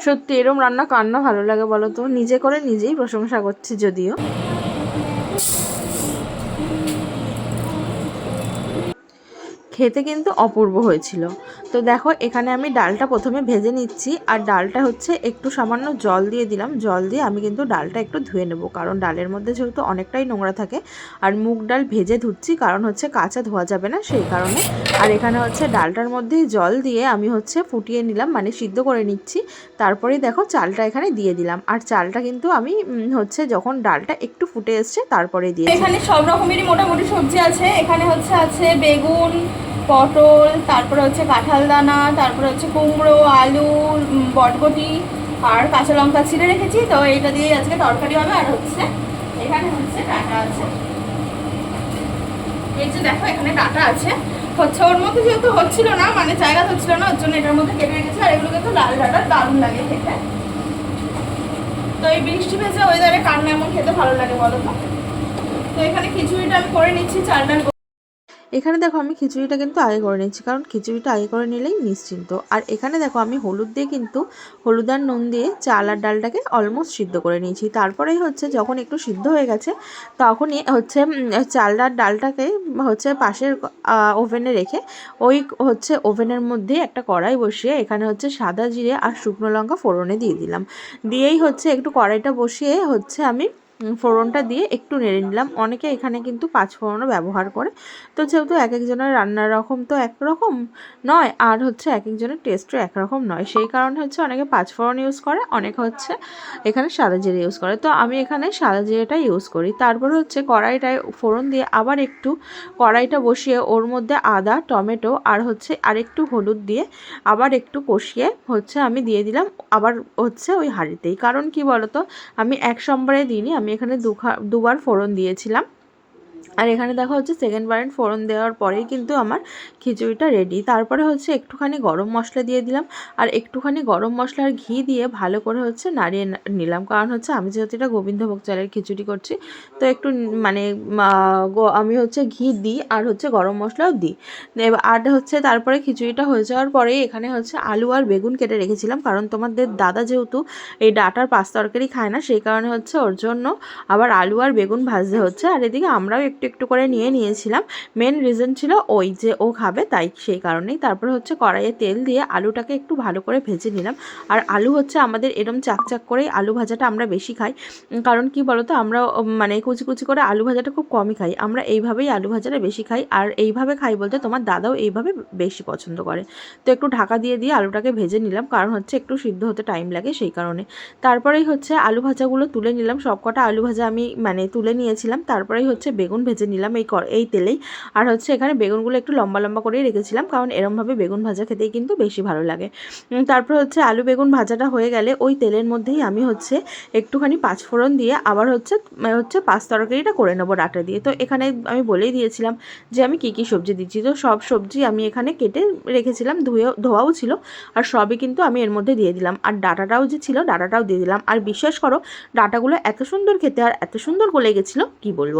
সত্যি এরম রান্না কান্না ভালো লাগে বলো তো? নিজে করে নিজেই প্রশংসা করছি যদিও। খেতে কিন্তু অপূর্ব হয়েছিল। তো দেখো, এখানে আমি ডালটা প্রথমে ভেজে নিচ্ছি, আর ডালটা হচ্ছে একটু সামান্য জল দিয়ে দিলাম। জল দিয়ে আমি কিন্তু ডালটা একটু ধুয়ে নেব, কারণ ডালের মধ্যে যেহেতু অনেকটাই নোংরা থাকে, আর মুগ ডাল ভেজে ধুচ্ছি, কারণ হচ্ছে কাঁচা ধোয়া যাবে না সেই কারণে। আর এখানে হচ্ছে ডালটার মধ্যে জল দিয়ে আমি হচ্ছে ফুটিয়ে নিলাম মানে সিদ্ধ করে নিচ্ছি। তারপরেই দেখো, চালটা এখানে দিয়ে দিলাম, আর চালটা কিন্তু আমি হচ্ছে যখন ডালটা একটু ফুটে এসছে, তারপরে দিয়ে এখানে সব রকমেরই মোটামুটি সবজি আছে। এখানে হচ্ছে আছে বেগুন পটল তারপরে হচ্ছে কাঁঠাল দানা তারপরে হচ্ছে কুমড়ো আলু উম, বটবটি আর কাঁচা লঙ্কা ছিঁড়ে রেখেছি। তো এটা দিয়ে আজকে তরকারি হবে আর হচ্ছে এখানে হচ্ছে ডাটা আছে। এই যে দেখো এখানে ডাটা আছে। হচ্ছে ওর মধ্যে যেহেতু হচ্ছিল না মানে জায়গা হচ্ছিল না ওর জন্য এটার মধ্যে কেটে রেখেছি। আর এগুলোকে তো লাল ডাটা দারুণ লাগে খেতে। তো এই বৃষ্টি ভেজা ওয়েদারে কার না এমন খেতে ভালো লাগে বলো তো? তো এখানে খিচুড়িটা আমি করে নিচ্ছি চাল ডাল এখানে দেখো আমি খিচুড়িটা কিন্তু আগে করে নিচ্ছি কারণ খিচুড়িটা আগে করে নিলেই নিশ্চিন্ত। আর এখানে দেখো আমি হলুদ দিয়ে কিন্তু হলুদ আর নুন দিয়ে চাল আর ডালটাকে অলমোস্ট সিদ্ধ করে নিয়েছি। তারপরেই হচ্ছে যখন একটু সিদ্ধ হয়ে গেছে, তখনই হচ্ছে চাল আর ডালটাকে হচ্ছে পাশের ওভেনে রেখে ওই হচ্ছে ওভেনের মধ্যে একটা কড়াই বসিয়ে এখানে হচ্ছে সাদা জিরে আর শুকনো লঙ্কা ফোড়নে দিয়ে দিলাম। দিয়েই হচ্ছে একটু কড়াইটা বসিয়ে হচ্ছে আমি ফোড়নটা দিয়ে একটু নেড়ে নিলাম। অনেকে এখানে কিন্তু পাঁচ ফোড়নও ব্যবহার করে। তো যেহেতু এক একজনের রান্নার রকম তো একরকম নয়, আর হচ্ছে এক একজনের টেস্টও একরকম নয়। সেই কারণে হচ্ছে অনেকে পাঁচ ফোড়ন ইউজ করে, অনেকে হচ্ছে এখানে সাদা জিরে ইউজ করে। তো আমি এখানে সাদা জিরেটা ইউজ করি। তারপর হচ্ছে কড়াইটায় ফোড়ন দিয়ে আবার একটু কড়াইটা বসিয়ে ওর মধ্যে আদা, টমেটো আর হচ্ছে আরেকটু হলুদ দিয়ে আবার একটু কষিয়ে হচ্ছে আমি দিয়ে দিলাম। আবার হচ্ছে ওই হাঁড়িতেই। কারণ কি বলতো? আমি এক সম্বারে দিইনি, আমি এখানে দুবার ফোড়ন দিয়েছিলাম। আর এখানে দেখা হচ্ছে সেকেন্ড বারের ফোড়ন দেওয়ার পরেই কিন্তু আমার খিচুড়িটা রেডি তারপরে হচ্ছে একটুখানি গরম মশলা দিয়ে দিলাম। আর একটুখানি গরম মশলা আর ঘি দিয়ে ভালো করে হচ্ছে নাড়িয়ে নিলাম। কারণ হচ্ছে আমি যেহেতু এটা গোবিন্দভোগ চালের খিচুড়ি করছি, তো একটু মানে আমি হচ্ছে ঘি দিই আর হচ্ছে গরম মশলাও দিই। আর হচ্ছে তারপরে খিচুড়িটা হয়ে যাওয়ার পরেই এখানে হচ্ছে আলু আর বেগুন কেটে রেখেছিলাম। কারণ তোমাদের দাদা যেহেতু এই ডাটার পাঁচ তরকারি খায় না, সেই কারণে হচ্ছে ওর জন্য আবার আলু আর বেগুন ভাজতে হচ্ছে। আর এদিকে আমরাও একটু একটু করে নিয়ে নিয়েছিলাম। মেন রিজন ছিল ওই যে ও খাবে, তাই সেই কারণেই। তারপরে হচ্ছে কড়াইয়ে তেল দিয়ে আলুটাকে একটু ভালো করে ভেজে নিলাম। আর আলু হচ্ছে আমাদের এরম চাকচাক করেই আলু ভাজাটা আমরা বেশি খাই। কারণ কি বলতো? আমরা মানে কুচি কুচি করে আলু ভাজাটা খুব কমই খাই। আমরা এইভাবেই আলু ভাজাটা বেশি খাই। আর এইভাবে খাই বলতে তোমার দাদাও এইভাবে বেশি পছন্দ করে। তো একটু ঢাকা দিয়ে দিয়ে আলুটাকে ভেজে নিলাম। কারণ হচ্ছে একটু সিদ্ধ হতে টাইম লাগে সেই কারণে। তারপরেই হচ্ছে আলু ভাজাগুলো তুলে নিলাম। সবকটা আলু ভাজা আমি মানে তুলে নিয়েছিলাম। তারপরেই হচ্ছে বেগুন ভেজে নিলাম এই এই তেলেই। আর হচ্ছে এখানে বেগুনগুলো একটু লম্বা লম্বা করেই রেখেছিলাম, কারণ এরমভাবে বেগুন ভাজা খেতেই কিন্তু বেশি ভালো লাগে। তারপর হচ্ছে আলু বেগুন ভাজাটা হয়ে গেলে ওই তেলের মধ্যেই আমি হচ্ছে একটুখানি পাঁচফোড়ন দিয়ে আবার হচ্ছে হচ্ছে পাঁচ তরকারিটা করে নেব ডাটা দিয়ে। তো এখানে আমি বলেই দিয়েছিলাম যে আমি কী কী সবজি দিচ্ছি। তো সব সবজি আমি এখানে কেটে রেখেছিলাম ধুয়ে ধোয়াও ছিল, আর সবই কিন্তু আমি এর মধ্যে দিয়ে দিলাম। আর ডাটাটাও যে ছিল ডাটাটাও দিয়ে দিলাম। আর বিশ্বাস করো, ডাটাগুলো এত সুন্দর খেতে আর এত সুন্দর গলে গেছিল, কি বলব?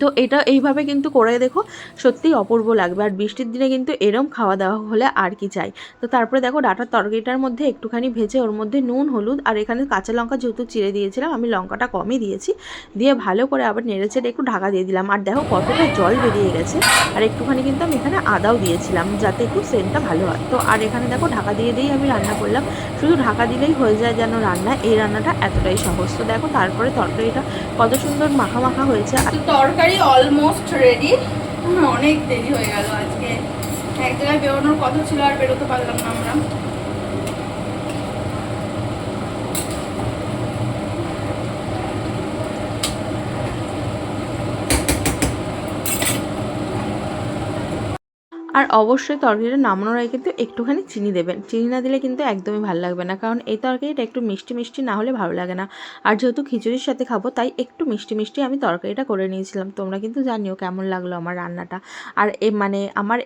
তো এটা এইভাবে কিন্তু করে দেখো সত্যিই অপূর্ব লাগবে। আর বৃষ্টির দিনে কিন্তু এরম খাওয়া দাওয়া হলে আর কি চাই। তো তারপরে দেখো ডাটার তরকারিটার মধ্যে একটুখানি ভেজে ওর মধ্যে নুন, হলুদ আর এখানে কাঁচা লঙ্কা যেহেতু চিড়ে দিয়েছিলাম, আমি লঙ্কাটা কমই দিয়েছি। দিয়ে ভালো করে আবার নেড়েচেড়ে একটু ঢাকা দিয়ে দিলাম। আর দেখো কতটা জল বেরিয়ে গেছে। আর একটুখানি কিন্তু আমি এখানে আদাও দিয়েছিলাম যাতে একটু সেন্টটা ভালো হয়। তো আর এখানে দেখো ঢাকা দিয়ে দিয়েই আমি রান্না করলাম। শুধু ঢাকা দিলেই হয়ে যায় যেন রান্না, এই রান্নাটা এতটাই সহজ। তো দেখো তারপরে তরকারিটা কত সুন্দর মাখা মাখা হয়েছে। আর তো তরকারি অলমোস্ট রেডি অনেক দেরি হয়ে গেল আজকে। এক জায়গায় বেরোনোর কথা ছিল আর বেরোতে পারলাম না আমরা। আর অবশ্যই তরকারিটা নামানোর আগে কিন্তু একটুখানি চিনি দেবেন। চিনি না দিলে কিন্তু একদমই ভালো লাগবে না। কারণ এই তরকারিটা একটু মিষ্টি মিষ্টি না হলে ভালো লাগে না। আর যেহেতু খিচুড়ির সাথে খাব, তাই একটু মিষ্টি মিষ্টি আমি তরকারিটা করে নিয়েছিলাম। তোমরা কিন্তু জানিও কেমন লাগল আমার রান্নাটা। আর এ মানে আমার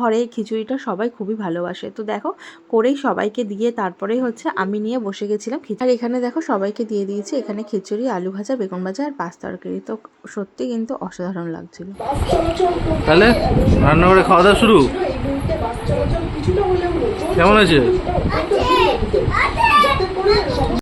ঘরে এই খিচুড়িটা সবাই খুবই ভালোবাসে। তো দেখো, করেই সবাইকে দিয়ে তারপরেই হচ্ছে আমি নিয়ে বসে গেছিলাম আর এখানে দেখো, সবাইকে দিয়ে দিয়েছি এখানে খিচুড়ি, আলু ভাজা, বেগুন ভাজা আর পাঁচ তরকারি। তো সত্যি কিন্তু অসাধারণ লাগছিল। তাহলে রান্নাঘরে খাওয়া দাওয়া শুরু? কেমন আছে? আচ্ছা, আচ্ছা।